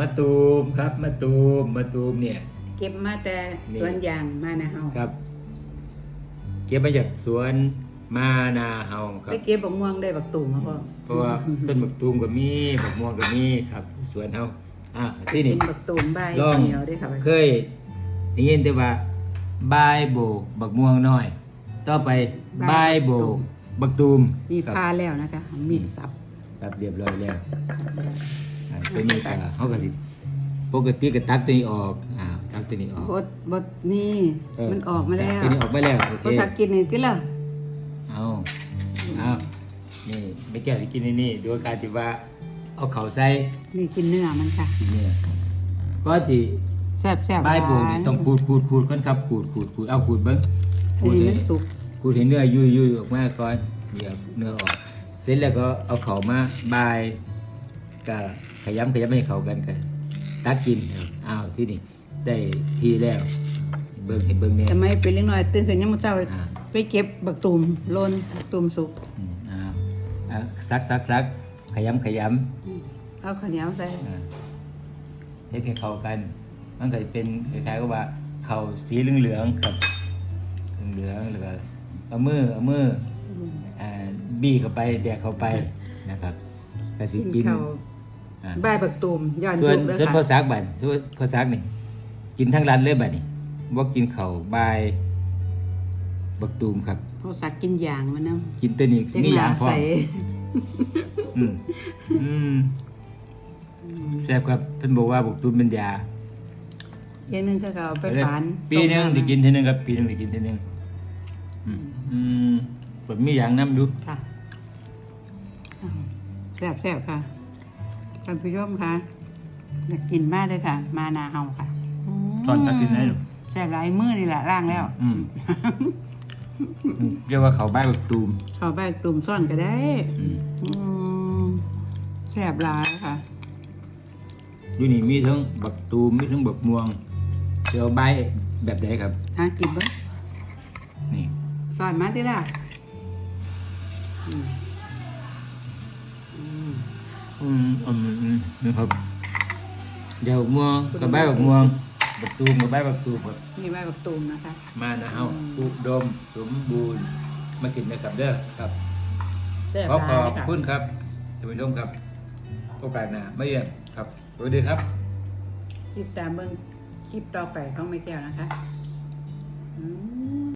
มะตูมครับมะตูมมะตูมเนี่ย เก็บมาแต่นี่สวนยางมานะเฮาครับ เก็บมาจากสวนมานาเฮาครัไปบเก็บบักม่วงได้บักตุ่มมาพ่อเพราะว่าต้นมะตูมก็มีมะม่วงก็มีครับ สวนเฮาอะที่นี่เป็นบักตุ่มใบลองเหนียวด้วยค่ะเคยได้ยินแต่ว่าบายโบกบักม่วงน้อย ต่อไปบายโบกบักตูมนี่ครับพาแล้วนะคะมีดสับครับเรียบร้อยแล้ว อ่าตัวนี้ก็เขาก็สิปกติก็ตักตัวนี้ออกอ่าตักตัวนี้ออกบดบดนี่เออ มันออกมาแล้วตัวนี้ออกมาแล้วโอเคภาษากินนี่ติล่ะเอาเอานี่ไม่แก้วที่กินในนี่โดยการที่ว่า เอาเข่าใส่นี่กินเนื้อมันค่ะเนี่ยก็ที่แซ่บแซ่บใบายโบกหวานี่ต้องขูดขูดขูดก่อนครับขูดขูดขูดเอาขูดเบิ้งอัขูนดนี้ให้มันสุกขูดเห็นเนื้อยุ่ยยุ่ยออกมาก่อนเดี๋ยวเนื้อออก เสร็จแล้วก็เอาเข่ามาบาย ก็ขยำขยำให้เข้ากันกันตักกินครับอ้าวที่นี่ได้ทีแล้ว เบิ้งเห็นเบิ้งเนี่ยทำไมเป็นเล็กน้อยตื่นเสร็จยังมื้อเช้าอ่าไปเก็บบักตุ่มโลนบักตุ่มสุกอืมอ้าวอะซักซักซักขยำขยเอาข้าวเหนียวใส่ำอ่าเฮ็ดให้เข้ากัน มันก็เป็นคล้ายๆกับว่าเขาวสีเหลืองๆครับเหลืองๆแล้วก็เอามือเอามืออ่าบี้เข้าไปแดกเข้าไปนะครับ ก็สิกินกินข้าวอ่า ใบบักตุ่มย้อนส่วนยุคเลยส่วนพอค่ะซักบัดส่วนพอซักนี่ กินทั้งร้านเลยบัดนี่บ่กินข้าวบายบักตูมครับเพราะสักกินยางมันนะกินตัวนี้เจ๊งมีหอย่าน้างพร้อใส่มอืมอืมแซ่บครับเพิ่นบอกว่าบักตูมเป็นยาเย็นนึงจะเอาไปฝานปีหนึงต้มได้กินทีหนึงครับปีหนึงได้กินทีหนึงอืมอืมแบบมีอย่างน้ำดูค่ะอ้าว แซ่บแซ่บค่ะท่านผู้ชมค่ะอยากกินมากเลยค่ะ มานาเฮาค่ะมตอนตักกินได้หรอแซ่บหลายมือนี่แหละร่างแล้วอืมเรียกว่าเขาวบ้านบักตูมเอาไปตุ่มซ่อนก็ได้อืมอืมแซ่บหลายค่ะอยู่นี่มีทั้งบักตูมมีทั้งบักม่วงเดี๋ยวใบแบบไหนครับหากินเบ้างนี่ซ่อนมาติล่ะอืมอืม อืมอืมอืมนี่ครับเดี๋ยวบักม่วงกับใบบักม่วงบักตูมกับใบบักตูมครับนี่ใบบักตูมนะคะมานะเฮาอุดมสมบูรณ์มากินนะครับเด้อครับแซ่บขอหขลาอยบค่ะคุณครับท่านผู้ชมครับโอกาสหน้าไม่เยี่ยมครับสวัสดีครับ ติดตามเบิ่งคลิปต่อไปของแม่แก้วนะคะ อืม